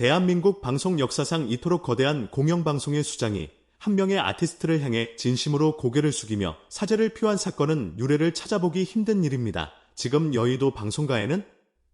대한민국 방송 역사상 이토록 거대한 공영방송의 수장이 한 명의 아티스트를 향해 진심으로 고개를 숙이며 사죄를 표한 사건은 유례를 찾아보기 힘든 일입니다. 지금 여의도 방송가에는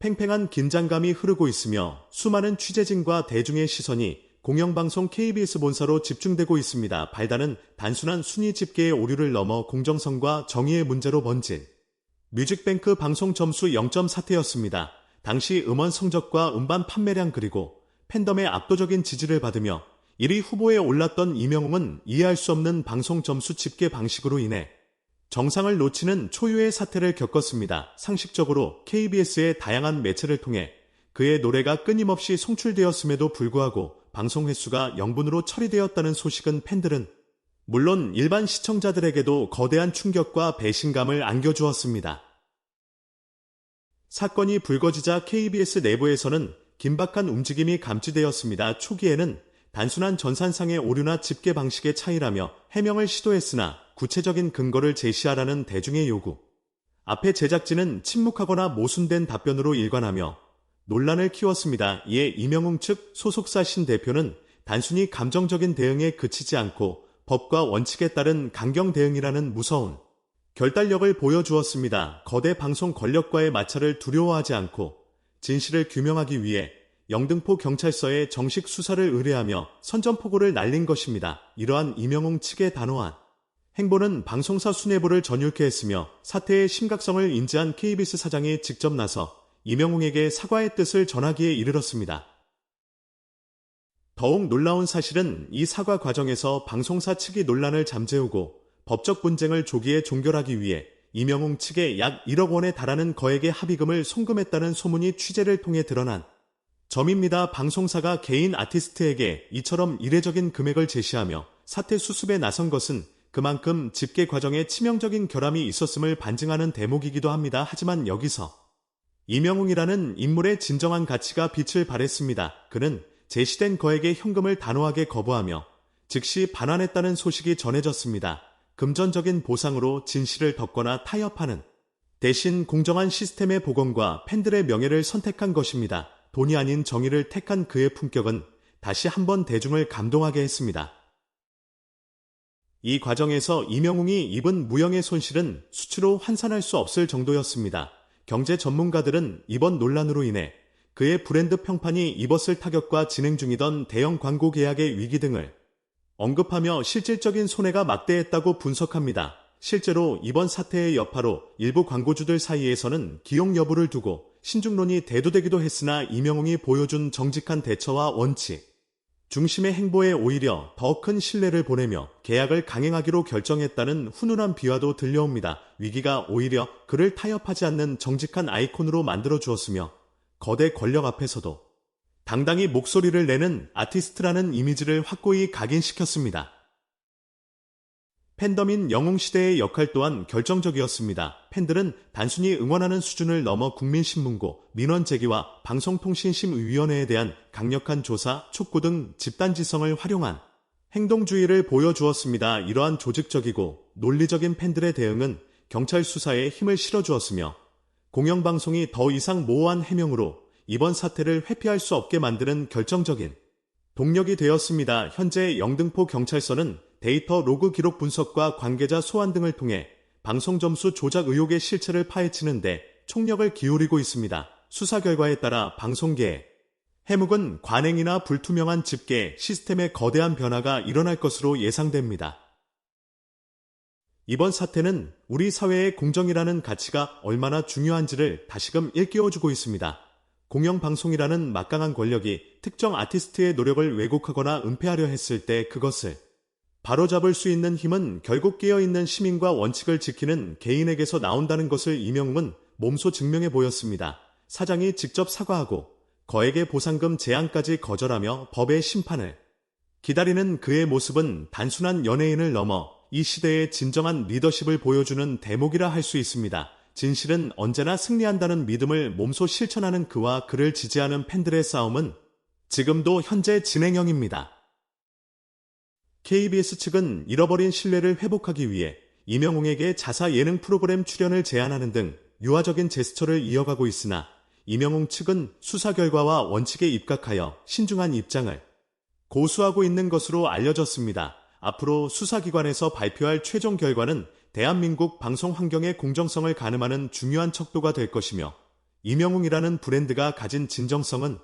팽팽한 긴장감이 흐르고 있으며 수많은 취재진과 대중의 시선이 공영방송 KBS 본사로 집중되고 있습니다. 발단은 단순한 순위 집계의 오류를 넘어 공정성과 정의의 문제로 번진 뮤직뱅크 방송 점수 0점 사태였습니다. 당시 음원 성적과 음반 판매량 그리고 팬덤의 압도적인 지지를 받으며 1위 후보에 올랐던 이명웅은 이해할 수 없는 방송 점수 집계 방식으로 인해 정상을 놓치는 초유의 사태를 겪었습니다. 상식적으로 KBS의 다양한 매체를 통해 그의 노래가 끊임없이 송출되었음에도 불구하고 방송 횟수가 0분으로 처리되었다는 소식은 팬들은 물론 일반 시청자들에게도 거대한 충격과 배신감을 안겨주었습니다. 사건이 불거지자 KBS 내부에서는 긴박한 움직임이 감지되었습니다. 초기에는 단순한 전산상의 오류나 집계 방식의 차이라며 해명을 시도했으나 구체적인 근거를 제시하라는 대중의 요구. 앞에 제작진은 침묵하거나 모순된 답변으로 일관하며 논란을 키웠습니다. 이에 이명웅 측 소속사 신 대표는 단순히 감정적인 대응에 그치지 않고 법과 원칙에 따른 강경 대응이라는 무서운 결단력을 보여주었습니다. 거대 방송 권력과의 마찰을 두려워하지 않고 진실을 규명하기 위해 영등포 경찰서에 정식 수사를 의뢰하며 선전포고를 날린 것입니다. 이러한 이명웅 측의 단호한 행보는 방송사 수뇌부를 전율케 했으며 사태의 심각성을 인지한 KBS 사장이 직접 나서 이명웅에게 사과의 뜻을 전하기에 이르렀습니다. 더욱 놀라운 사실은 이 사과 과정에서 방송사 측이 논란을 잠재우고 법적 분쟁을 조기에 종결하기 위해 이명웅 측에 약 1억 원에 달하는 거액의 합의금을 송금했다는 소문이 취재를 통해 드러난 점입니다. 방송사가 개인 아티스트에게 이처럼 이례적인 금액을 제시하며 사태 수습에 나선 것은 그만큼 집계 과정에 치명적인 결함이 있었음을 반증하는 대목이기도 합니다. 하지만 여기서 이명웅이라는 인물의 진정한 가치가 빛을 발했습니다. 그는 제시된 거액의 현금을 단호하게 거부하며 즉시 반환했다는 소식이 전해졌습니다. 금전적인 보상으로 진실을 덮거나 타협하는 대신 공정한 시스템의 복원과 팬들의 명예를 선택한 것입니다. 돈이 아닌 정의를 택한 그의 품격은 다시 한번 대중을 감동하게 했습니다. 이 과정에서 이명웅이 입은 무형의 손실은 수치로 환산할 수 없을 정도였습니다. 경제 전문가들은 이번 논란으로 인해 그의 브랜드 평판이 입었을 타격과 진행 중이던 대형 광고 계약의 위기 등을 언급하며 실질적인 손해가 막대했다고 분석합니다. 실제로 이번 사태의 여파로 일부 광고주들 사이에서는 기용 여부를 두고 신중론이 대두되기도 했으나 이명웅이 보여준 정직한 대처와 원칙, 중심의 행보에 오히려 더 큰 신뢰를 보내며 계약을 강행하기로 결정했다는 훈훈한 비화도 들려옵니다. 위기가 오히려 그를 타협하지 않는 정직한 아이콘으로 만들어 주었으며 거대 권력 앞에서도 당당히 목소리를 내는 아티스트라는 이미지를 확고히 각인시켰습니다. 팬덤인 영웅시대의 역할 또한 결정적이었습니다. 팬들은 단순히 응원하는 수준을 넘어 국민신문고, 민원제기와 방송통신심의위원회에 대한 강력한 조사, 촉구 등 집단지성을 활용한 행동주의를 보여주었습니다. 이러한 조직적이고 논리적인 팬들의 대응은 경찰 수사에 힘을 실어주었으며 공영방송이 더 이상 모호한 해명으로 이번 사태를 회피할 수 없게 만드는 결정적인 동력이 되었습니다. 현재 영등포 경찰서는 데이터 로그 기록 분석과 관계자 소환 등을 통해 방송 점수 조작 의혹의 실체를 파헤치는데 총력을 기울이고 있습니다. 수사 결과에 따라 방송계에 해묵은 관행이나 불투명한 집계 시스템의 거대한 변화가 일어날 것으로 예상됩니다. 이번 사태는 우리 사회의 공정이라는 가치가 얼마나 중요한지를 다시금 일깨워주고 있습니다. 공영방송이라는 막강한 권력이 특정 아티스트의 노력을 왜곡하거나 은폐하려 했을 때 그것을 바로잡을 수 있는 힘은 결국 깨어있는 시민과 원칙을 지키는 개인에게서 나온다는 것을 이명웅은 몸소 증명해 보였습니다. 사장이 직접 사과하고 거액의 보상금 제한까지 거절하며 법의 심판을 기다리는 그의 모습은 단순한 연예인을 넘어 이 시대의 진정한 리더십을 보여주는 대목이라 할 수 있습니다. 진실은 언제나 승리한다는 믿음을 몸소 실천하는 그와 그를 지지하는 팬들의 싸움은 지금도 현재 진행형입니다. KBS 측은 잃어버린 신뢰를 회복하기 위해 이명웅에게 자사 예능 프로그램 출연을 제안하는 등 유화적인 제스처를 이어가고 있으나 이명웅 측은 수사 결과와 원칙에 입각하여 신중한 입장을 고수하고 있는 것으로 알려졌습니다. 앞으로 수사기관에서 발표할 최종 결과는 대한민국 방송 환경의 공정성을 가늠하는 중요한 척도가 될 것이며 이명웅이라는 브랜드가 가진 진정성은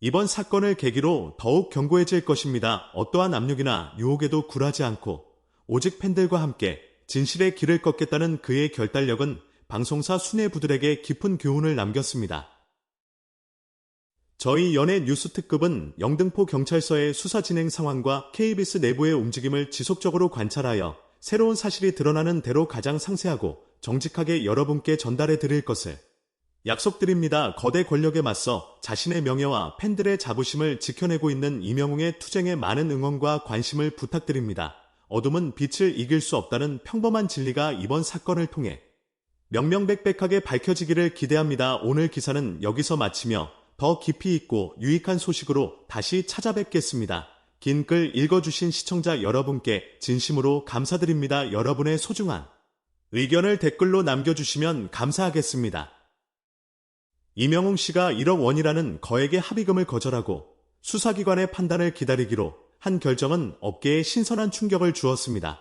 이번 사건을 계기로 더욱 견고해질 것입니다. 어떠한 압력이나 유혹에도 굴하지 않고 오직 팬들과 함께 진실의 길을 걷겠다는 그의 결단력은 방송사 수뇌부들에게 깊은 교훈을 남겼습니다. 저희 연예 뉴스 특급은 영등포 경찰서의 수사 진행 상황과 KBS 내부의 움직임을 지속적으로 관찰하여 새로운 사실이 드러나는 대로 가장 상세하고 정직하게 여러분께 전달해 드릴 것을 약속드립니다. 거대 권력에 맞서 자신의 명예와 팬들의 자부심을 지켜내고 있는 이명웅의 투쟁에 많은 응원과 관심을 부탁드립니다. 어둠은 빛을 이길 수 없다는 평범한 진리가 이번 사건을 통해 명명백백하게 밝혀지기를 기대합니다. 오늘 기사는 여기서 마치며 더 깊이 있고 유익한 소식으로 다시 찾아뵙겠습니다. 긴 글 읽어주신 시청자 여러분께 진심으로 감사드립니다. 여러분의 소중한 의견을 댓글로 남겨주시면 감사하겠습니다. 이명웅 씨가 1억 원이라는 거액의 합의금을 거절하고 수사기관의 판단을 기다리기로 한 결정은 업계에 신선한 충격을 주었습니다.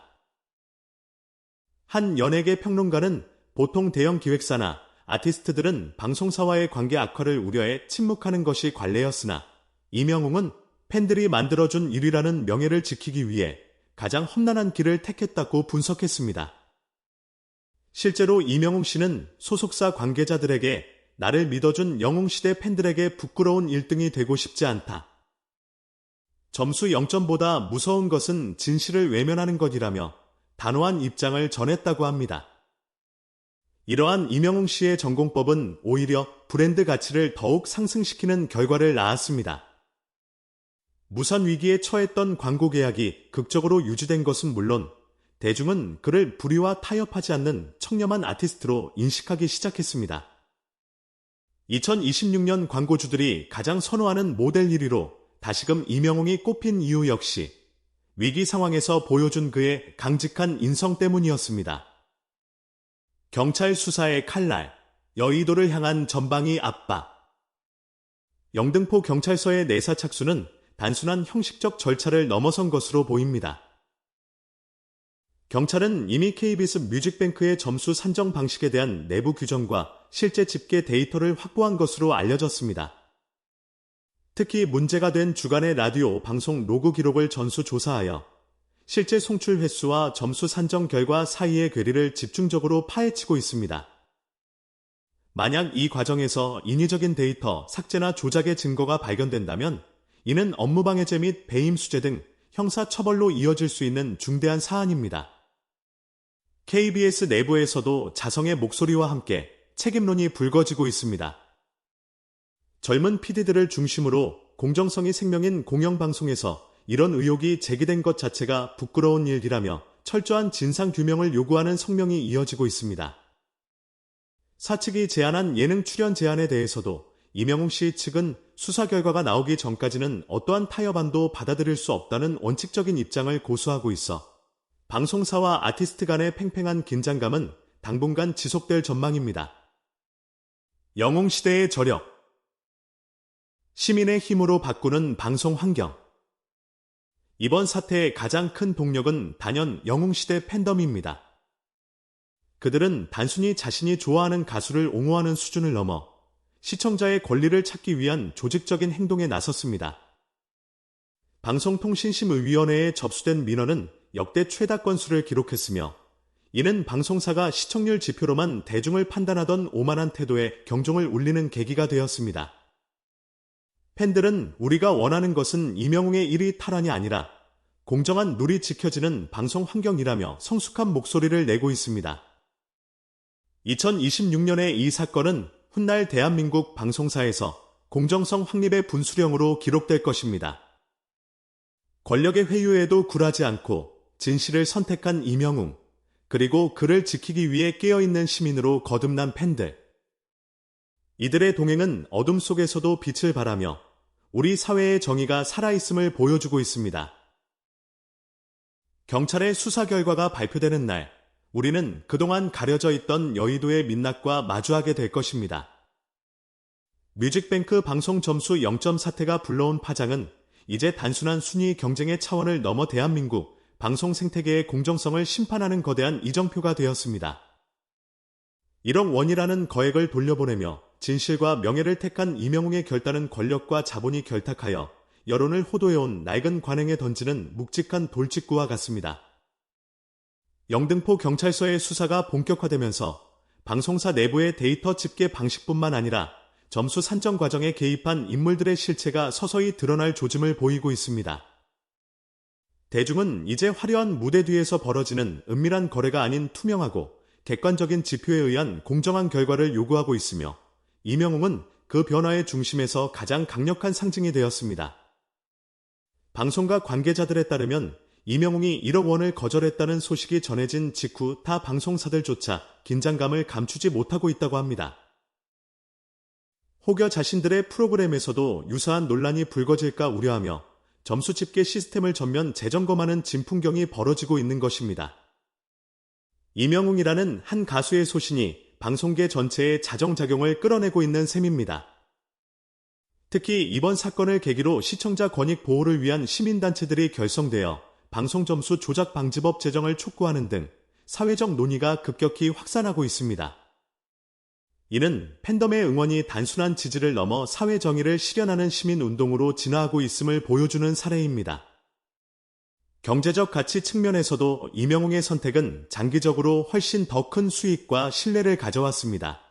한 연예계 평론가는 보통 대형 기획사나 아티스트들은 방송사와의 관계 악화를 우려해 침묵하는 것이 관례였으나 이명웅은 팬들이 만들어준 일이라는 명예를 지키기 위해 가장 험난한 길을 택했다고 분석했습니다. 실제로 이명웅 씨는 소속사 관계자들에게 나를 믿어준 영웅시대 팬들에게 부끄러운 1등이 되고 싶지 않다. 점수 0점보다 무서운 것은 진실을 외면하는 것이라며 단호한 입장을 전했다고 합니다. 이러한 이명웅 씨의 전공법은 오히려 브랜드 가치를 더욱 상승시키는 결과를 낳았습니다. 무산 위기에 처했던 광고 계약이 극적으로 유지된 것은 물론 대중은 그를 불의와 타협하지 않는 청렴한 아티스트로 인식하기 시작했습니다. 2026년 광고주들이 가장 선호하는 모델 1위로 다시금 이명웅이 꼽힌 이유 역시 위기 상황에서 보여준 그의 강직한 인성 때문이었습니다. 경찰 수사의 칼날, 여의도를 향한 전방위 압박. 영등포 경찰서의 내사 착수는 단순한 형식적 절차를 넘어선 것으로 보입니다. 경찰은 이미 KBS 뮤직뱅크의 점수 산정 방식에 대한 내부 규정과 실제 집계 데이터를 확보한 것으로 알려졌습니다. 특히 문제가 된 주간의 라디오 방송 로그 기록을 전수 조사하여 실제 송출 횟수와 점수 산정 결과 사이의 괴리를 집중적으로 파헤치고 있습니다. 만약 이 과정에서 인위적인 데이터 삭제나 조작의 증거가 발견된다면 이는 업무방해죄 및 배임수재 등 형사처벌로 이어질 수 있는 중대한 사안입니다. KBS 내부에서도 자성의 목소리와 함께 책임론이 불거지고 있습니다. 젊은 PD들을 중심으로 공정성이 생명인 공영방송에서 이런 의혹이 제기된 것 자체가 부끄러운 일이라며 철저한 진상 규명을 요구하는 성명이 이어지고 있습니다. 사측이 제안한 예능 출연 제안에 대해서도 이명웅 씨 측은 수사 결과가 나오기 전까지는 어떠한 타협안도 받아들일 수 없다는 원칙적인 입장을 고수하고 있어 방송사와 아티스트 간의 팽팽한 긴장감은 당분간 지속될 전망입니다. 영웅 시대의 저력 시민의 힘으로 바꾸는 방송 환경 이번 사태의 가장 큰 동력은 단연 영웅시대 팬덤입니다. 그들은 단순히 자신이 좋아하는 가수를 옹호하는 수준을 넘어 시청자의 권리를 찾기 위한 조직적인 행동에 나섰습니다. 방송통신심의위원회에 접수된 민원은 역대 최다 건수를 기록했으며 이는 방송사가 시청률 지표로만 대중을 판단하던 오만한 태도에 경종을 울리는 계기가 되었습니다. 팬들은 우리가 원하는 것은 이명웅의 1위 탈환이 아니라 공정한 룰이 지켜지는 방송 환경이라며 성숙한 목소리를 내고 있습니다. 2026년의 이 사건은 훗날 대한민국 방송사에서 공정성 확립의 분수령으로 기록될 것입니다. 권력의 회유에도 굴하지 않고 진실을 선택한 이명웅, 그리고 그를 지키기 위해 깨어있는 시민으로 거듭난 팬들. 이들의 동행은 어둠 속에서도 빛을 발하며 우리 사회의 정의가 살아있음을 보여주고 있습니다. 경찰의 수사 결과가 발표되는 날, 우리는 그동안 가려져 있던 여의도의 민낯과 마주하게 될 것입니다. 뮤직뱅크 방송 점수 0점 사태가 불러온 파장은 이제 단순한 순위 경쟁의 차원을 넘어 대한민국 방송 생태계의 공정성을 심판하는 거대한 이정표가 되었습니다. 1억 원이라는 거액을 돌려보내며 진실과 명예를 택한 이명웅의 결단은 권력과 자본이 결탁하여 여론을 호도해온 낡은 관행에 던지는 묵직한 돌직구와 같습니다. 영등포 경찰서의 수사가 본격화되면서 방송사 내부의 데이터 집계 방식뿐만 아니라 점수 산정 과정에 개입한 인물들의 실체가 서서히 드러날 조짐을 보이고 있습니다. 대중은 이제 화려한 무대 뒤에서 벌어지는 은밀한 거래가 아닌 투명하고 객관적인 지표에 의한 공정한 결과를 요구하고 있으며 이명웅은 그 변화의 중심에서 가장 강력한 상징이 되었습니다. 방송가 관계자들에 따르면 이명웅이 1억 원을 거절했다는 소식이 전해진 직후 타 방송사들조차 긴장감을 감추지 못하고 있다고 합니다. 혹여 자신들의 프로그램에서도 유사한 논란이 불거질까 우려하며 점수 집계 시스템을 전면 재점검하는 진풍경이 벌어지고 있는 것입니다. 이명웅이라는 한 가수의 소신이 방송계 전체의 자정작용을 끌어내고 있는 셈입니다. 특히 이번 사건을 계기로 시청자 권익 보호를 위한 시민단체들이 결성되어 방송점수 조작 방지법 제정을 촉구하는 등 사회적 논의가 급격히 확산하고 있습니다. 이는 팬덤의 응원이 단순한 지지를 넘어 사회 정의를 실현하는 시민 운동으로 진화하고 있음을 보여주는 사례입니다. 경제적 가치 측면에서도 이명웅의 선택은 장기적으로 훨씬 더 큰 수익과 신뢰를 가져왔습니다.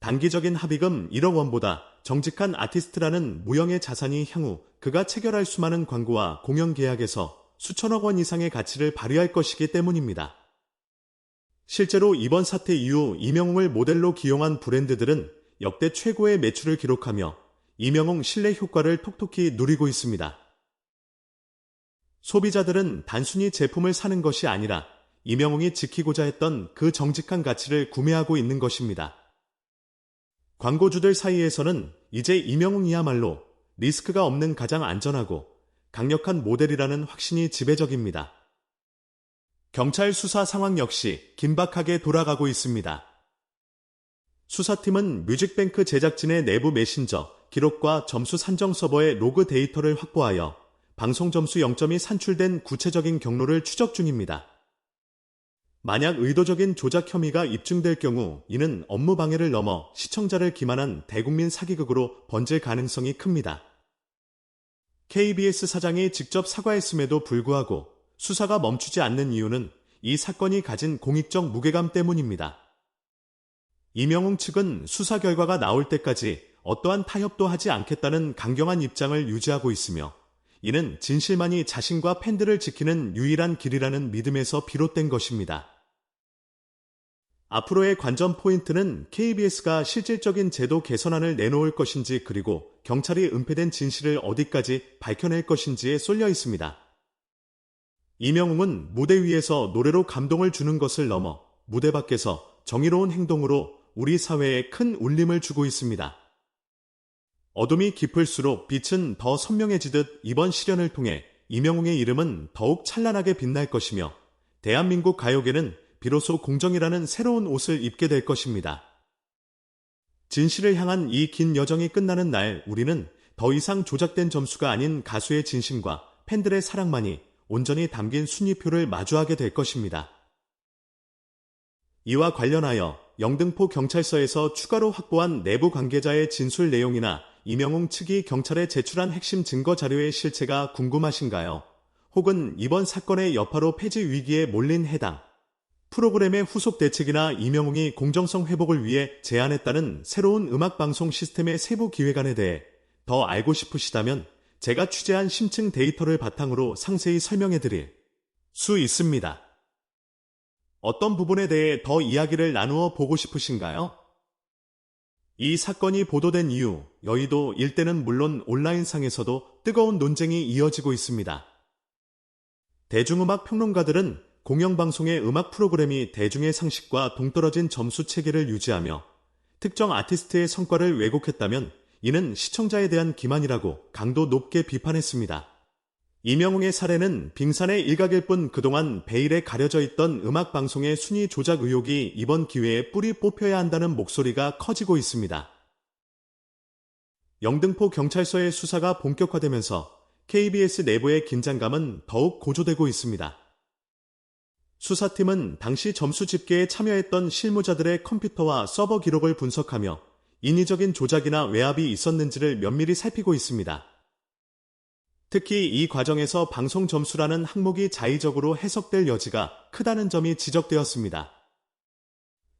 단기적인 합의금 1억 원보다 정직한 아티스트라는 무형의 자산이 향후 그가 체결할 수많은 광고와 공연 계약에서 수천억 원 이상의 가치를 발휘할 것이기 때문입니다. 실제로 이번 사태 이후 이명웅을 모델로 기용한 브랜드들은 역대 최고의 매출을 기록하며 이명웅 신뢰 효과를 톡톡히 누리고 있습니다. 소비자들은 단순히 제품을 사는 것이 아니라 이명웅이 지키고자 했던 그 정직한 가치를 구매하고 있는 것입니다. 광고주들 사이에서는 이제 이명웅이야말로 리스크가 없는 가장 안전하고 강력한 모델이라는 확신이 지배적입니다. 경찰 수사 상황 역시 긴박하게 돌아가고 있습니다. 수사팀은 뮤직뱅크 제작진의 내부 메신저, 기록과 점수 산정 서버의 로그 데이터를 확보하여 방송 점수 0점이 산출된 구체적인 경로를 추적 중입니다. 만약 의도적인 조작 혐의가 입증될 경우 이는 업무 방해를 넘어 시청자를 기만한 대국민 사기극으로 번질 가능성이 큽니다. KBS 사장이 직접 사과했음에도 불구하고 수사가 멈추지 않는 이유는 이 사건이 가진 공익적 무게감 때문입니다. 이명웅 측은 수사 결과가 나올 때까지 어떠한 타협도 하지 않겠다는 강경한 입장을 유지하고 있으며 이는 진실만이 자신과 팬들을 지키는 유일한 길이라는 믿음에서 비롯된 것입니다. 앞으로의 관전 포인트는 KBS가 실질적인 제도 개선안을 내놓을 것인지 그리고 경찰이 은폐된 진실을 어디까지 밝혀낼 것인지에 쏠려 있습니다. 이명웅은 무대 위에서 노래로 감동을 주는 것을 넘어 무대 밖에서 정의로운 행동으로 우리 사회에 큰 울림을 주고 있습니다. 어둠이 깊을수록 빛은 더 선명해지듯 이번 시련을 통해 이명웅의 이름은 더욱 찬란하게 빛날 것이며 대한민국 가요계는 비로소 공정이라는 새로운 옷을 입게 될 것입니다. 진실을 향한 이 긴 여정이 끝나는 날 우리는 더 이상 조작된 점수가 아닌 가수의 진심과 팬들의 사랑만이 온전히 담긴 순위표를 마주하게 될 것입니다. 이와 관련하여 영등포 경찰서에서 추가로 확보한 내부 관계자의 진술 내용이나 이명웅 측이 경찰에 제출한 핵심 증거 자료의 실체가 궁금하신가요? 혹은 이번 사건의 여파로 폐지 위기에 몰린 해당 프로그램의 후속 대책이나 이명웅이 공정성 회복을 위해 제안했다는 새로운 음악방송 시스템의 세부 기획안에 대해 더 알고 싶으시다면 제가 취재한 심층 데이터를 바탕으로 상세히 설명해 드릴 수 있습니다. 어떤 부분에 대해 더 이야기를 나누어 보고 싶으신가요? 이 사건이 보도된 이후 여의도 일대는 물론 온라인상에서도 뜨거운 논쟁이 이어지고 있습니다. 대중음악 평론가들은 공영방송의 음악 프로그램이 대중의 상식과 동떨어진 점수 체계를 유지하며 특정 아티스트의 성과를 왜곡했다면 이는 시청자에 대한 기만이라고 강도 높게 비판했습니다. 이명웅의 사례는 빙산의 일각일 뿐 그동안 베일에 가려져 있던 음악방송의 순위 조작 의혹이 이번 기회에 뿌리 뽑혀야 한다는 목소리가 커지고 있습니다. 영등포 경찰서의 수사가 본격화되면서 KBS 내부의 긴장감은 더욱 고조되고 있습니다. 수사팀은 당시 점수 집계에 참여했던 실무자들의 컴퓨터와 서버 기록을 분석하며 인위적인 조작이나 외압이 있었는지를 면밀히 살피고 있습니다. 특히 이 과정에서 방송 점수라는 항목이 자의적으로 해석될 여지가 크다는 점이 지적되었습니다.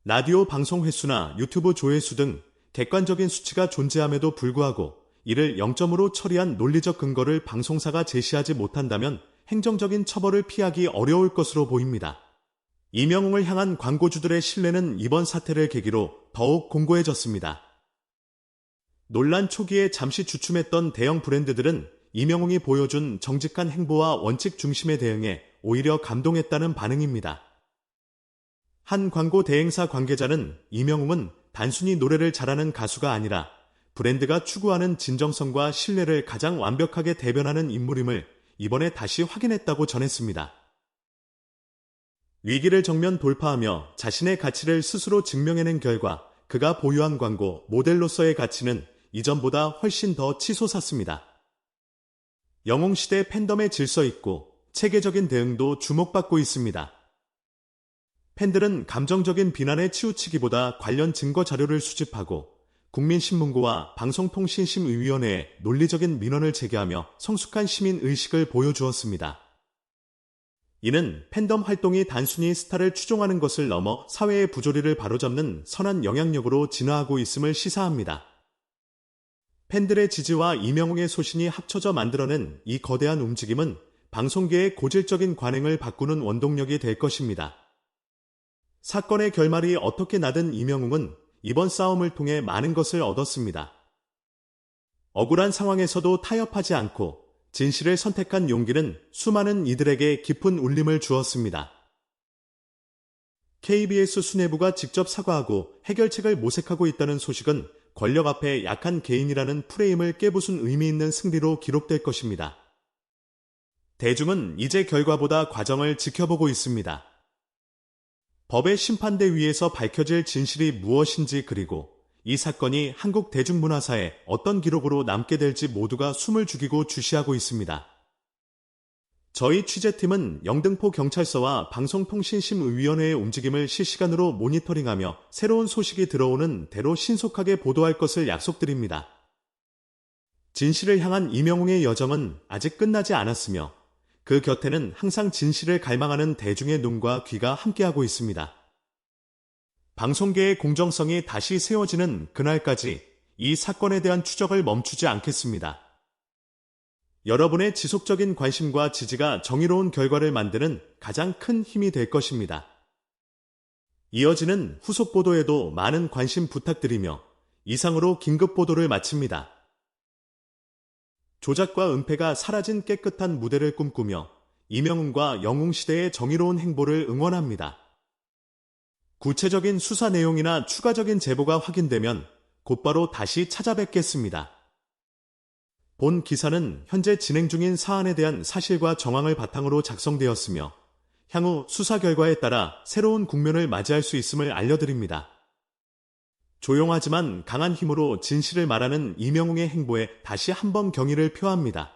라디오 방송 횟수나 유튜브 조회수 등 객관적인 수치가 존재함에도 불구하고 이를 0점으로 처리한 논리적 근거를 방송사가 제시하지 못한다면 행정적인 처벌을 피하기 어려울 것으로 보입니다. 이명웅을 향한 광고주들의 신뢰는 이번 사태를 계기로 더욱 공고해졌습니다. 논란 초기에 잠시 주춤했던 대형 브랜드들은 이명웅이 보여준 정직한 행보와 원칙 중심의 대응에 오히려 감동했다는 반응입니다. 한 광고 대행사 관계자는 이명웅은 단순히 노래를 잘하는 가수가 아니라 브랜드가 추구하는 진정성과 신뢰를 가장 완벽하게 대변하는 인물임을 이번에 다시 확인했다고 전했습니다. 위기를 정면 돌파하며 자신의 가치를 스스로 증명해낸 결과 그가 보유한 광고 모델로서의 가치는 이전보다 훨씬 더 치솟았습니다. 영웅시대 팬덤의 질서 있고 체계적인 대응도 주목받고 있습니다. 팬들은 감정적인 비난에 치우치기보다 관련 증거 자료를 수집하고 국민신문고와 방송통신심의위원회에 논리적인 민원을 제기하며 성숙한 시민 의식을 보여주었습니다. 이는 팬덤 활동이 단순히 스타를 추종하는 것을 넘어 사회의 부조리를 바로잡는 선한 영향력으로 진화하고 있음을 시사합니다. 팬들의 지지와 이명웅의 소신이 합쳐져 만들어낸 이 거대한 움직임은 방송계의 고질적인 관행을 바꾸는 원동력이 될 것입니다. 사건의 결말이 어떻게 나든 이명웅은 이번 싸움을 통해 많은 것을 얻었습니다. 억울한 상황에서도 타협하지 않고 진실을 선택한 용기는 수많은 이들에게 깊은 울림을 주었습니다. KBS 수뇌부가 직접 사과하고 해결책을 모색하고 있다는 소식은 권력 앞에 약한 개인이라는 프레임을 깨부순 의미 있는 승리로 기록될 것입니다. 대중은 이제 결과보다 과정을 지켜보고 있습니다. 법의 심판대 위에서 밝혀질 진실이 무엇인지 그리고 이 사건이 한국 대중문화사에 어떤 기록으로 남게 될지 모두가 숨을 죽이고 주시하고 있습니다. 저희 취재팀은 영등포 경찰서와 방송통신심의위원회의 움직임을 실시간으로 모니터링하며 새로운 소식이 들어오는 대로 신속하게 보도할 것을 약속드립니다. 진실을 향한 이명웅의 여정은 아직 끝나지 않았으며 그 곁에는 항상 진실을 갈망하는 대중의 눈과 귀가 함께하고 있습니다. 방송계의 공정성이 다시 세워지는 그날까지 이 사건에 대한 추적을 멈추지 않겠습니다. 여러분의 지속적인 관심과 지지가 정의로운 결과를 만드는 가장 큰 힘이 될 것입니다. 이어지는 후속 보도에도 많은 관심 부탁드리며 이상으로 긴급 보도를 마칩니다. 조작과 은폐가 사라진 깨끗한 무대를 꿈꾸며 이명웅과 영웅 시대의 정의로운 행보를 응원합니다. 구체적인 수사 내용이나 추가적인 제보가 확인되면 곧바로 다시 찾아뵙겠습니다. 본 기사는 현재 진행 중인 사안에 대한 사실과 정황을 바탕으로 작성되었으며 향후 수사 결과에 따라 새로운 국면을 맞이할 수 있음을 알려드립니다. 조용하지만 강한 힘으로 진실을 말하는 이명웅의 행보에 다시 한번 경의를 표합니다.